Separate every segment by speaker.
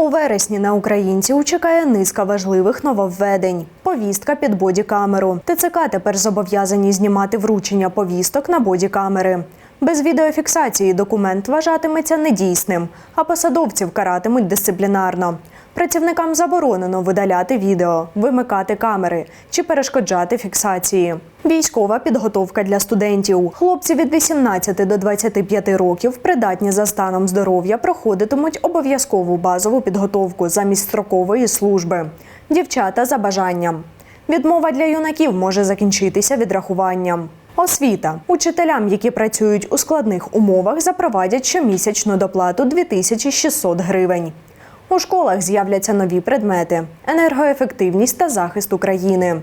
Speaker 1: У вересні на українців чекає низка важливих нововведень. Повістка під бодікамеру. ТЦК тепер зобов'язані знімати вручення повісток на бодікамери. Без відеофіксації документ вважатиметься недійсним, а посадовців каратимуть дисциплінарно. Працівникам заборонено видаляти відео, вимикати камери чи перешкоджати фіксації. Військова підготовка для студентів. Хлопці від 18 до 25 років, придатні за станом здоров'я, проходитимуть обов'язкову базову підготовку замість строкової служби. Дівчата за бажанням. Відмова для юнаків може закінчитися відрахуванням. Освіта учителям, які працюють у складних умовах, запровадять щомісячну доплату 2600 гривень. У школах з'являться нові предмети: енергоефективність та захист України.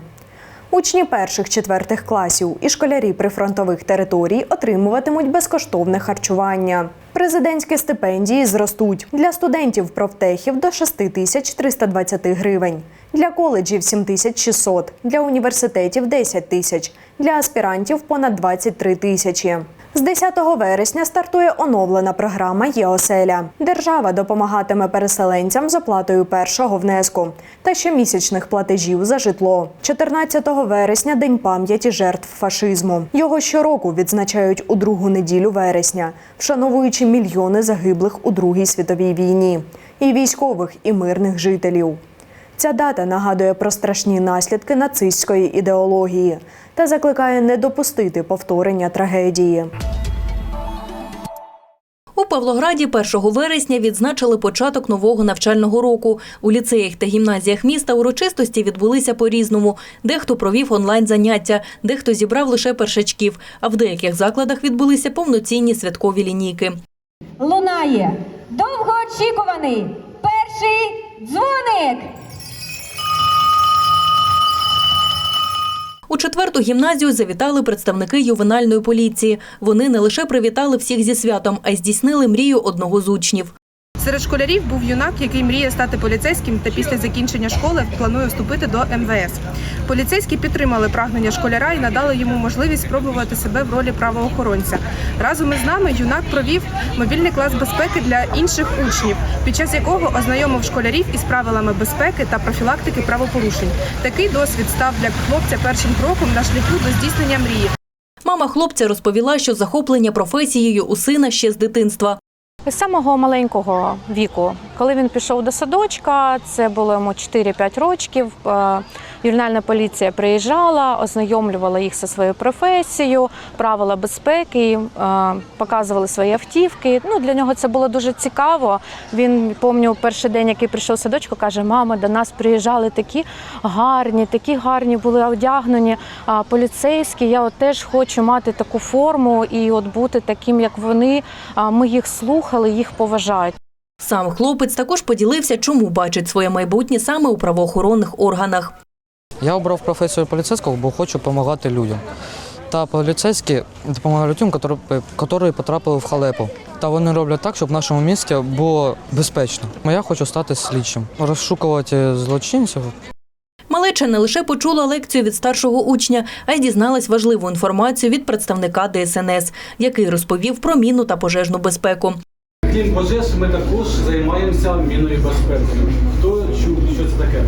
Speaker 1: Учні перших четвертих класів і школярі прифронтових територій отримуватимуть безкоштовне харчування. Президентські стипендії зростуть для студентів профтехів до 6320 гривень, для коледжів 7600, для університетів 10 тисяч, для аспірантів понад 23 тисячі. З 10 вересня стартує оновлена програма «Є-оселя». Держава допомагатиме переселенцям з оплатою першого внеску та щомісячних платежів за житло. 14 вересня День пам'яті жертв фашизму. Його щороку відзначають у другу неділю вересня, вшановуючи мільйони загиблих у Другій світовій війні, і військових, і мирних жителів. Ця дата нагадує про страшні наслідки нацистської ідеології та закликає не допустити повторення трагедії.
Speaker 2: У Павлограді 1 вересня відзначили початок нового навчального року. У ліцеях та гімназіях міста урочистості відбулися по-різному. Дехто провів онлайн-заняття, дехто зібрав лише першачків, а в деяких закладах відбулися повноцінні святкові лінійки.
Speaker 3: лунає довгоочікуваний перший дзвоник.
Speaker 2: У четверту гімназію завітали представники ювенальної поліції. Вони не лише привітали всіх зі святом, а й здійснили мрію одного з учнів.
Speaker 4: Серед школярів був юнак, який мріє стати поліцейським та після закінчення школи планує вступити до МВС. Поліцейські підтримали прагнення школяра і надали йому можливість спробувати себе в ролі правоохоронця. Разом із нами юнак провів мобільний клас безпеки для інших учнів, під час якого ознайомив школярів із правилами безпеки та профілактики правопорушень. Такий досвід став для хлопця першим кроком на шляху до здійснення мрії.
Speaker 2: Мама хлопця розповіла, що захоплення професією у сина ще з дитинства.
Speaker 5: З самого маленького віку, коли він пішов до садочка, це було йому 4-5 років. Ювенальна поліція приїжджала, ознайомлювала їх зі своєю професією, правила безпеки, е, показували свої автівки. Ну, для нього це було дуже цікаво. Він пам'ятаю, перший день, який прийшов в садочку, каже: мама, до нас приїжджали такі гарні, такі гарні були одягнені поліцейські. Я от теж хочу мати таку форму і от бути таким, як вони. Ми їх слухали, їх поважають.
Speaker 2: Сам хлопець також поділився, чому бачить своє майбутнє саме у правоохоронних органах.
Speaker 6: Я обрав професію поліцейського, бо хочу допомагати людям. Та поліцейські допомагають людям, які- потрапили в халепу. Та вони роблять так, щоб в нашому місті було безпечно. Я хочу стати слідчим, розшукувати злочинців.
Speaker 2: Малеча не лише почула лекцію від старшого учня, а й дізналась важливу інформацію від представника ДСНС, який розповів про міну та пожежну безпеку.
Speaker 7: Крім пожеж, ми також займаємося міною безпекою. Хто чув, що це таке?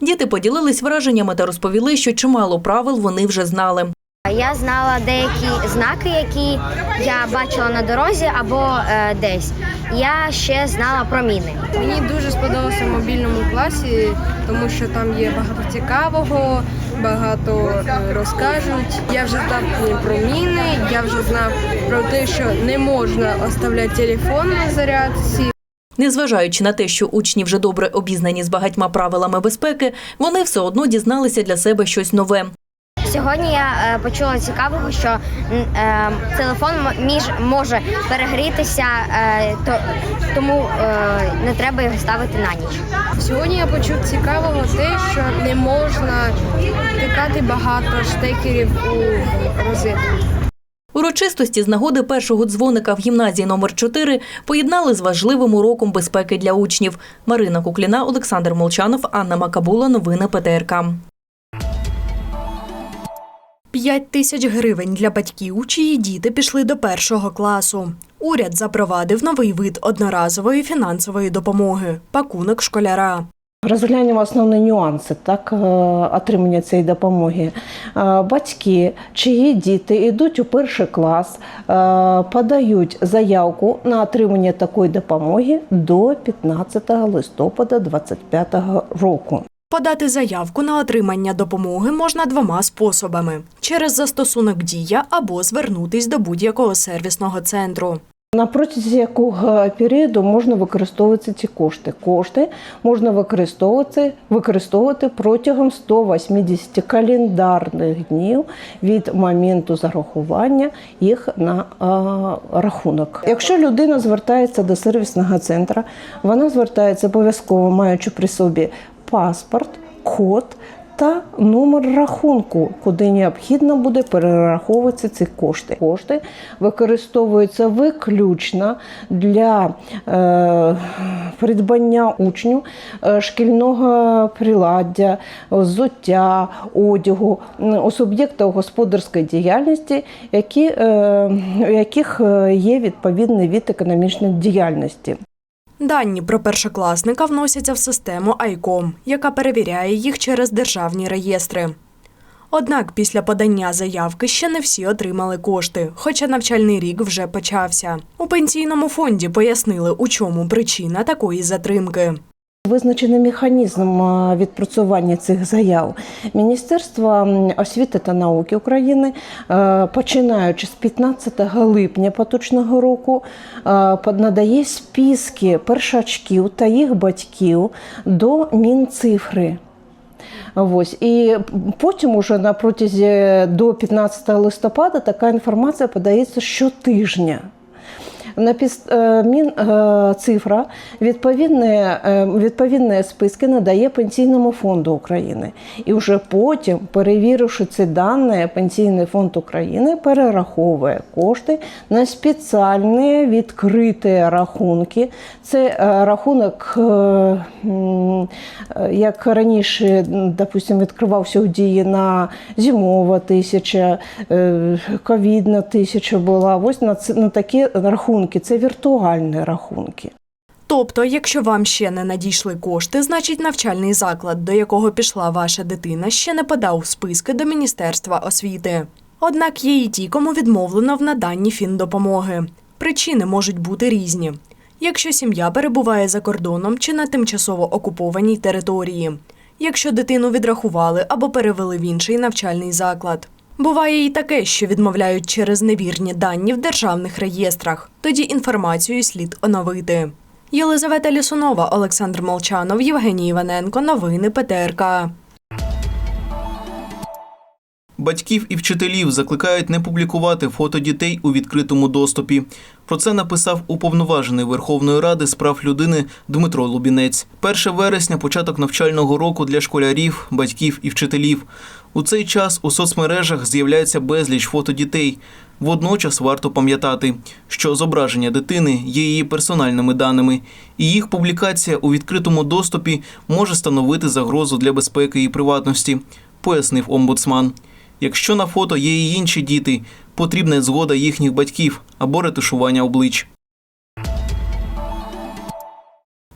Speaker 2: Діти поділились враженнями та розповіли, що чимало правил вони вже знали.
Speaker 8: Я знала деякі знаки, які я бачила на дорозі або е, десь. Я ще знала про міни.
Speaker 4: Мені дуже сподобався в мобільному класі, тому що там є багато цікавого, багато е, розкажуть. Я вже знав про міни, я вже знав про те, що не можна оставляти телефон на зарядці.
Speaker 2: Незважаючи на те, що учні вже добре обізнані з багатьма правилами безпеки, вони все одно дізналися для себе щось нове.
Speaker 8: Сьогодні я е, почула цікавого, що е, телефон між може перегрітися, е, то, тому е, не треба його ставити на ніч.
Speaker 4: Сьогодні я почув цікавого те, що не можна втикати багато штекерів у розетку.
Speaker 2: Урочистості з нагоди першого дзвоника в гімназії номер 4 поєднали з важливим уроком безпеки для учнів. Марина Кукліна, Олександр Молчанов, Анна Макабула. Новини ПТРК.
Speaker 1: 5 тисяч гривень для батьків, чиї діти пішли до першого класу. Уряд запровадив новий вид одноразової фінансової допомоги пакунок школяра.
Speaker 9: Розглянемо основні нюанси так, е, отримання цієї допомоги. Е, Батьки, чиї діти йдуть у перший клас, е, подають заявку на отримання такої допомоги до 15 листопада 2025 року.
Speaker 1: Подати заявку на отримання допомоги можна двома способами: через застосунок Дія або звернутись до будь-якого сервісного центру.
Speaker 9: На протязі якого періоду можна використовувати ці кошти? Кошти можна використовувати, використовувати протягом 180 календарних днів від моменту зарахування їх на а, рахунок. Якщо людина звертається до сервісного центру, вона звертається обов'язково маючи при собі паспорт, код та номер рахунку, куди необхідно буде перераховуватися ці кошти. Кошти використовуються виключно для е, придбання учню е, шкільного приладдя, взуття, одягу у суб'єктів господарської діяльності, які, е, у яких е, є відповідний від економічної діяльності.
Speaker 1: Дані про першокласника вносяться в систему ICOM, яка перевіряє їх через державні реєстри. Однак після подання заявки ще не всі отримали кошти, хоча навчальний рік вже почався. У пенсійному фонді пояснили, у чому причина такої затримки.
Speaker 9: Визначений механізм відпрацювання цих заяв. Міністерство освіти та науки України, е, починаючи з 15 липня поточного року, е, надає списки першачків та їх батьків до Мінцифри. Ось і потім, уже на протязі до 15 листопада, така інформація подається щотижня. На піс- е, Мінцифра відповідні, е, відповідні списки надає Пенсійному фонду України. І вже потім, перевіривши ці дані, Пенсійний фонд України перераховує кошти на спеціальні відкриті рахунки. Це е, рахунок, е, е, як раніше, допустим, відкривався у дії на зимова тисяча, е, ковідна тисяча була. Ось на такі рахунки. Це віртуальні рахунки.
Speaker 1: Тобто, якщо вам ще не надійшли кошти, значить навчальний заклад, до якого пішла ваша дитина, ще не подав списки до Міністерства освіти. Однак є і ті, кому відмовлено в наданні фіндопомоги. Причини можуть бути різні. Якщо сім'я перебуває за кордоном чи на тимчасово окупованій території, якщо дитину відрахували або перевели в інший навчальний заклад. Буває і таке, що відмовляють через невірні дані в державних реєстрах. Тоді інформацію слід оновити. Єлизавета Лісунова, Олександр Молчанов, Євгеній Іваненко. Новини ПТРК.
Speaker 10: Батьків і вчителів закликають не публікувати фото дітей у відкритому доступі. Про це написав уповноважений Верховної Ради з прав людини Дмитро Лубінець. 1 вересня початок навчального року для школярів, батьків і вчителів. У цей час у соцмережах з'являється безліч фото дітей. Водночас варто пам'ятати, що зображення дитини є її персональними даними, і їх публікація у відкритому доступі може становити загрозу для безпеки і приватності, пояснив омбудсман. Якщо на фото є і інші діти, потрібна згода їхніх батьків або ретушування облич.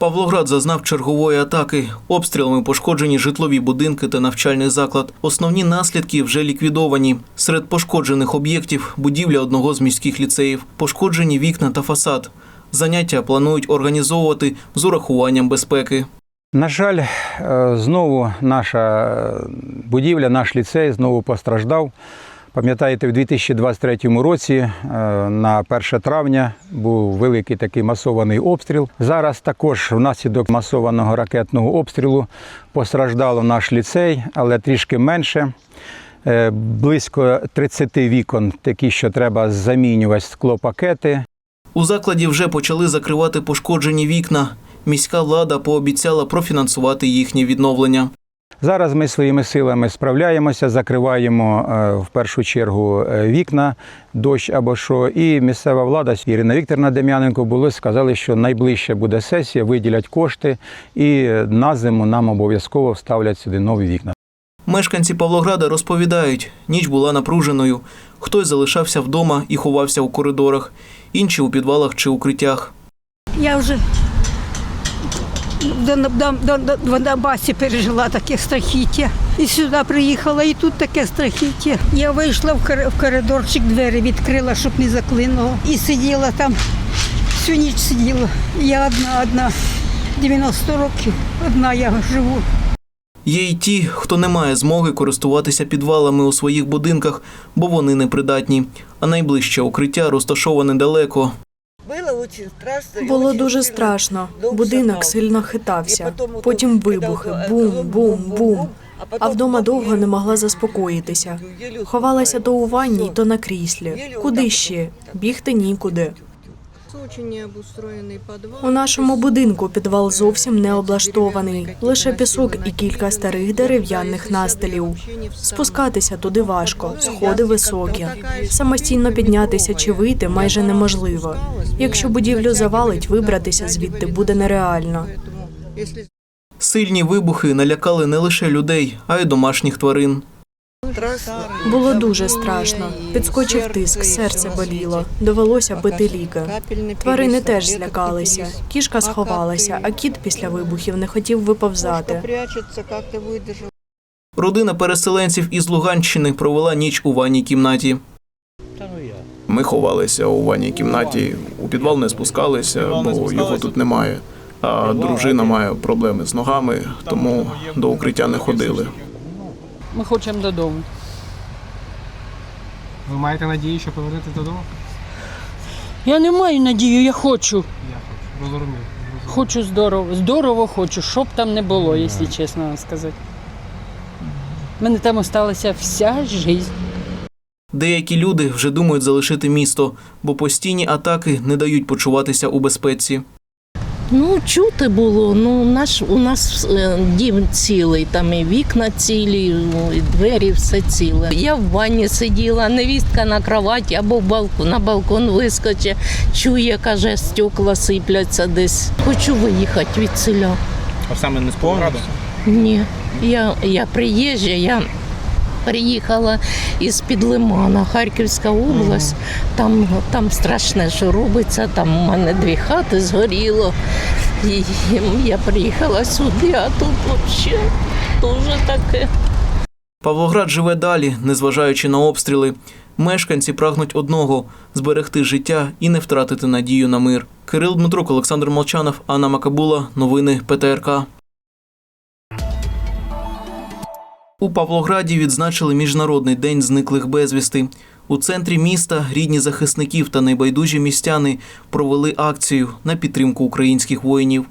Speaker 10: Павлоград зазнав чергової атаки. Обстрілами пошкоджені житлові будинки та навчальний заклад. Основні наслідки вже ліквідовані. Серед пошкоджених об'єктів будівля одного з міських ліцеїв, пошкоджені вікна та фасад. Заняття планують організовувати з урахуванням безпеки.
Speaker 11: На жаль, е, знову наша е, будівля, наш ліцей знову постраждав. Пам'ятаєте, в 2023 році е, на 1 травня був великий такий масований обстріл. Зараз також внаслідок масованого ракетного обстрілу постраждало наш ліцей, але трішки менше. Е, Близько 30 вікон, такі, що треба замінювати склопакети.
Speaker 10: У закладі вже почали закривати пошкоджені вікна. Міська влада пообіцяла профінансувати їхнє відновлення.
Speaker 11: Зараз ми своїми силами справляємося, закриваємо е, в першу чергу е, вікна, дощ або що. І місцева влада Ірина Вікторівна Дем'яненко були сказали, що найближче буде сесія, виділять кошти, і на зиму нам обов'язково вставлять сюди нові вікна.
Speaker 10: Мешканці Павлограда розповідають, ніч була напруженою. Хтось залишався вдома і ховався у коридорах, інші у підвалах чи укриттях.
Speaker 12: Я вже в Дон- Дон- Дон- Дон- в Донбасі пережила таке страхіття. І сюди приїхала, і тут таке страхіття. Я вийшла в коридорчик, двері відкрила, щоб не заклинуло. І сиділа там, всю ніч сиділа. Я одна, одна, 90 років, одна я живу.
Speaker 10: Є й ті, хто не має змоги користуватися підвалами у своїх будинках, бо вони непридатні. А найближче укриття розташоване далеко.
Speaker 1: Було дуже страшно. Будинок сильно хитався. Потім вибухи, бум, бум, бум. А вдома довго не могла заспокоїтися. Ховалася то у ванні, то на кріслі. Куди ще? Бігти нікуди. У нашому будинку підвал зовсім не облаштований. Лише пісок і кілька старих дерев'яних настелів. Спускатися туди важко, сходи високі. Самостійно піднятися чи вийти майже неможливо. Якщо будівлю завалить, вибратися звідти буде нереально.
Speaker 10: Сильні вибухи налякали не лише людей, а й домашніх тварин.
Speaker 1: Було дуже страшно. Підскочив тиск, серце боліло. Довелося бити ліки. Тварини теж злякалися. Кішка сховалася, а кіт після вибухів не хотів виповзати.
Speaker 10: Родина переселенців із Луганщини провела ніч у ванній кімнаті. Ми ховалися у ванній кімнаті, у підвал не спускалися, бо його тут немає. А дружина має проблеми з ногами, тому до укриття не ходили.
Speaker 13: Ми хочемо додому.
Speaker 14: Ви маєте надію, що повернетесь додому?
Speaker 13: Я не маю надію, я хочу.
Speaker 14: Я хочу. Розумію.
Speaker 13: Хочу здорово. Здорово хочу, щоб там не було, якщо чесно вам сказати. У мене там осталася вся життя.
Speaker 10: Деякі люди вже думають залишити місто, бо постійні атаки не дають почуватися у безпеці.
Speaker 15: Ну, чути було. Ну, наш у нас е, дім цілий, там і вікна цілі, і двері, все ціле. Я в ванні сиділа, невістка на кроваті або в балкон, на балкон вискоче, чує, каже, стекла сипляться десь. Хочу виїхати від селя.
Speaker 14: А саме не з Павлограду?
Speaker 15: Ні, я, я приїжджа, я приїхала із під Лимана, Харківська область. Там, там страшне, що робиться, там у мене дві хати згоріло. І я приїхала сюди, а тут взагалі дуже таке.
Speaker 10: Павлоград живе далі, незважаючи на обстріли. Мешканці прагнуть одного зберегти життя і не втратити надію на мир. Кирил Дмитрук, Олександр Молчанов, Анна Макабула. Новини ПТРК. У Павлограді відзначили Міжнародний день зниклих безвісти. У центрі міста рідні захисників та найбайдужі містяни провели акцію на підтримку українських воїнів.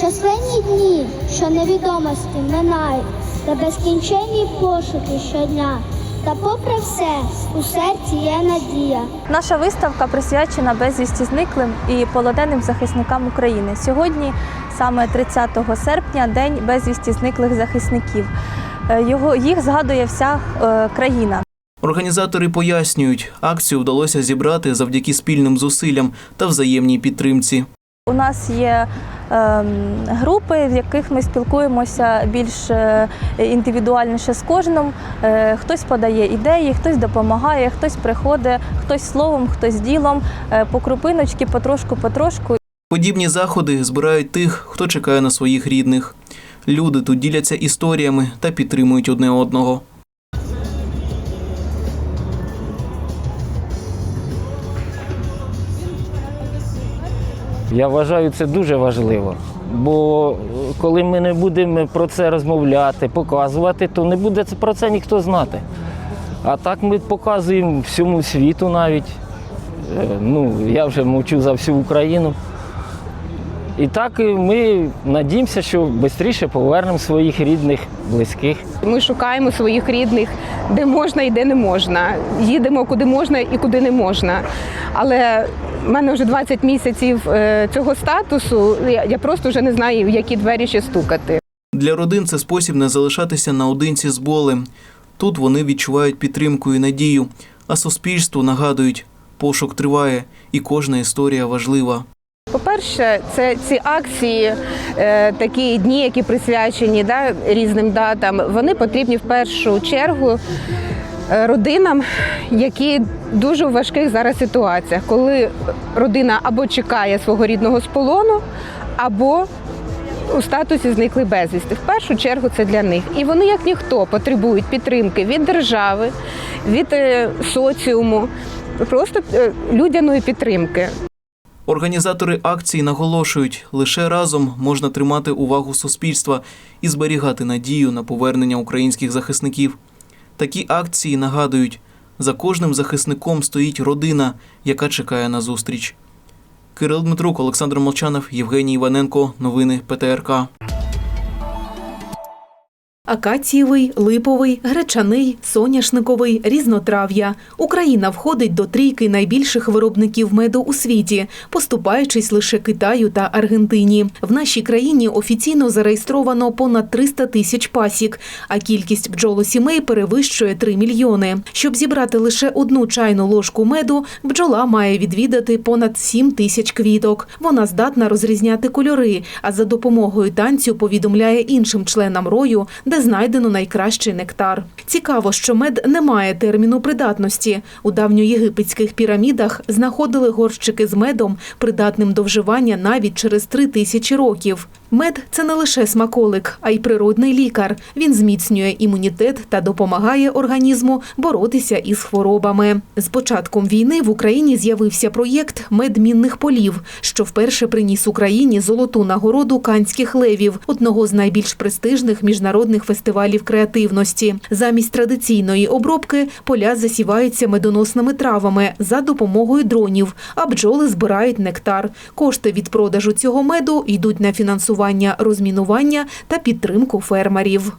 Speaker 16: Численні дні, що невідомості минають, та безкінченні пошуки щодня. Та попри все, у серці є надія.
Speaker 5: Наша виставка присвячена безвісті зниклим і полоненим захисникам України. Сьогодні, саме 30 серпня, день безвісті зниклих захисників. Е, Його їх згадує вся е, країна.
Speaker 10: Організатори пояснюють, акцію вдалося зібрати завдяки спільним зусиллям та взаємній підтримці.
Speaker 5: У нас є ем, групи, в яких ми спілкуємося більш е, індивідуальніше з кожним. Хтось подає ідеї, хтось допомагає, хтось приходить, хтось словом, хтось ділом, по крупиночки, потрошку, потрошку.
Speaker 10: Подібні заходи збирають тих, хто чекає на своїх рідних. Люди тут діляться історіями та підтримують одне одного.
Speaker 6: Я вважаю це дуже важливо. Бо коли ми не будемо про це розмовляти, показувати, то не буде про це ніхто знати. А так ми показуємо всьому світу навіть. Е, Ну, я вже мовчу за всю Україну. І так ми надіємося, що швидше повернемо своїх рідних, близьких.
Speaker 4: Ми шукаємо своїх рідних, де можна і де не можна. Їдемо куди можна і куди не можна. Але в мене вже 20 місяців е, цього статусу. Я, я просто вже не знаю, в які двері ще стукати.
Speaker 10: Для родин це спосіб не залишатися наодинці з болем. Тут вони відчувають підтримку і надію, а суспільству нагадують, пошук триває і кожна історія важлива.
Speaker 17: По-перше, це ці акції, е, такі дні, які присвячені да, різним датам, вони потрібні в першу чергу е, родинам, які дуже в важких зараз ситуаціях, коли родина або чекає свого рідного з полону, або у статусі зникли безвісти. В першу чергу це для них. І вони, як ніхто, потребують підтримки від держави, від е, соціуму, просто людяної підтримки.
Speaker 10: Організатори акції наголошують, лише разом можна тримати увагу суспільства і зберігати надію на повернення українських захисників. Такі акції нагадують, за кожним захисником стоїть родина, яка чекає на зустріч. Кирил Дмитрук, Олександр Молчанов, Євгеній Іваненко. Новини ПТРК.
Speaker 18: Акацієвий, липовий, гречаний, соняшниковий, різнотрав'я. Україна входить до трійки найбільших виробників меду у світі, поступаючись лише Китаю та Аргентині. В нашій країні офіційно зареєстровано понад 300 тисяч пасік, а кількість бджолосімей перевищує 3 мільйони. Щоб зібрати лише одну чайну ложку меду, бджола має відвідати понад 7 тисяч квіток. Вона здатна розрізняти кольори, а за допомогою танцю повідомляє іншим членам рою, де знайдено найкращий нектар. Цікаво, що мед не має терміну придатності. У давньоєгипетських пірамідах знаходили горщики з медом, придатним до вживання навіть через три тисячі років. Мед це не лише смаколик, а й природний лікар. Він зміцнює імунітет та допомагає організму боротися із хворобами. З початком війни в Україні з'явився проєкт Мед мінних полів, що вперше приніс Україні золоту нагороду канських левів, одного з найбільш престижних міжнародних фестивалів креативності. Замість традиційної обробки поля засіваються медоносними травами за допомогою дронів, а бджоли збирають нектар. Кошти від продажу цього меду йдуть на фінансування розмінування та підтримку фермерів.